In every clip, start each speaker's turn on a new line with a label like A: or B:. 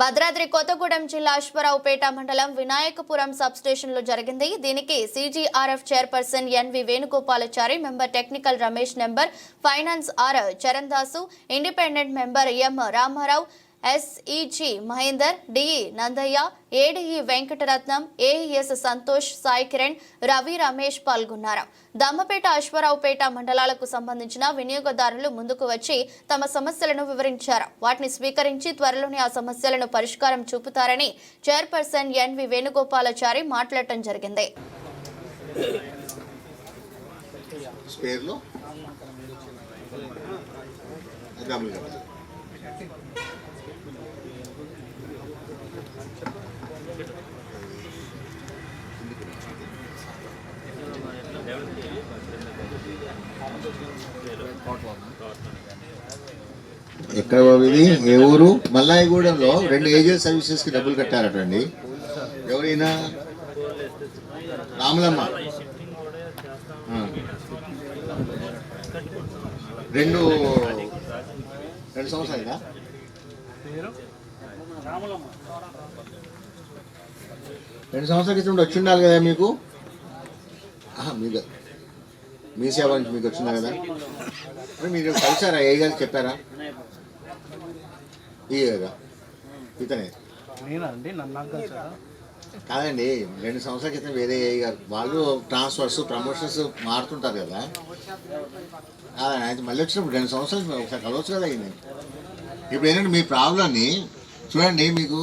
A: భద్రాద్రి కొత్తగూడెం జిల్లా అశ్వరావుపేట మండలం వినాయకపురం సబ్ స్టేషన్లో జరిగింది. దీనికి CGRF chairperson N V Venugopalachari member technical Ramesh member finance R Charan Dasu independent member M Ramarao SEG Mahender DE Nandaiah ADE Venkataratnam AES Santosh Sai Kiran Ravi Ramesh పాల్గొన్నారు. దమ్మపేట అశ్వరావుపేట మండలాలకు సంబంధించిన వినియోగదారులు ముందుకు వచ్చి తమ సమస్యలను వివరించారు. వాటిని స్వీకరించి త్వరలోనే ఆ సమస్యలను పరిష్కారం చూపుతారని చైర్పర్సన్ ఎన్వి వేణుగోపాలాచారి మాట్లాడటం జరిగింది.
B: స్పేర్లో డబుల్ కదా ఎక్కడ బాబు ఇది? ఏ ఊరు? మల్లాయిగూడెంలో రెండు ఏజెంట్ సర్వీసెస్కి డబ్బులు కట్టారటండి. ఎవరైనా? రాములమ్మ. రెండు రెండు సంవత్సరాలు సంవత్సరాలుగా రెండు సంవత్సరాల క్రితం వచ్చి ఉండాలి కదా మీకు? మీకు మీ సేవ నుంచి మీకు వచ్చిందా కదా? మరి కలిసారా? ఏ గారికి చెప్పారా? ఈ కదా ఇతనే? కాదండి రెండు సంవత్సరాల క్రితం వేరే ఏ గారు. వాళ్ళు ట్రాన్స్ఫర్స్ ప్రమోషన్స్ మారుతుంటారు కదా. కాదండి ఆయన మళ్ళీ వచ్చినప్పుడు రెండు సంవత్సరాలు ఒకసారి కలవచ్చు కదా అయింది ఇప్పుడు ఏంటంటే మీ ప్రాబ్లమ్ని చూడండి మీకు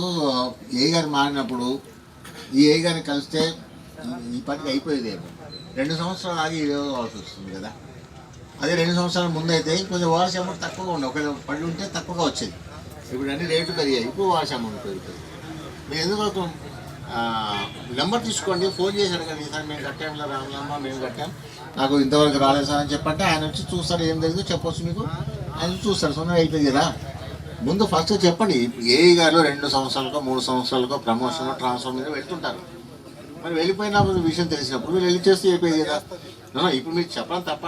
B: ఏ గారు మారినప్పుడు ఈ ఏ గారిని కలిస్తే ఈ- ఈ పనికి అయిపోయేదేమో. రెండు సంవత్సరాలు ఆగి ఏదో కావాల్సి వస్తుంది కదా. అదే రెండు సంవత్సరాల ముందు అయితే కొంచెం వార్ష అమౌంట్ తక్కువగా ఉండే. ఒకవేళ పళ్ళు ఉంటే తక్కువగా వచ్చేది. ఇప్పుడు అన్ని రేట్లు పెరిగాయి. ఇప్పుడు వార్ష అమౌంట్ పెరుగుతుంది. మీరు ఎందుకు నెంబర్ తీసుకోండి. ఫోన్ చేసి అడగండి సార్ మేము కట్టాం ఇలా రామలమ్మ మేము కట్టాం. నాకు ఇంతవరకు రాలేదు సార్ అని చెప్పంటే ఆయన వచ్చి చూస్తారు ఏం తెలియదు చెప్పొచ్చు మీకు ఆయన చూస్తారు సొంత అయిపోయింది కదా. ముందు ఫస్ట్ చెప్పండి ఏ గారు రెండు సంవత్సరాలకో మూడు సంవత్సరాలకో ప్రమోషన్ ట్రాన్స్ఫర్ మీద వెళ్తుంటారు మరి వెళ్ళిపోయిన విషయం తెలిసినప్పుడు మీరు వెళ్ళి చేస్తే చెప్పేది కదా? ఇప్పుడు మీరు చెప్పడం తప్ప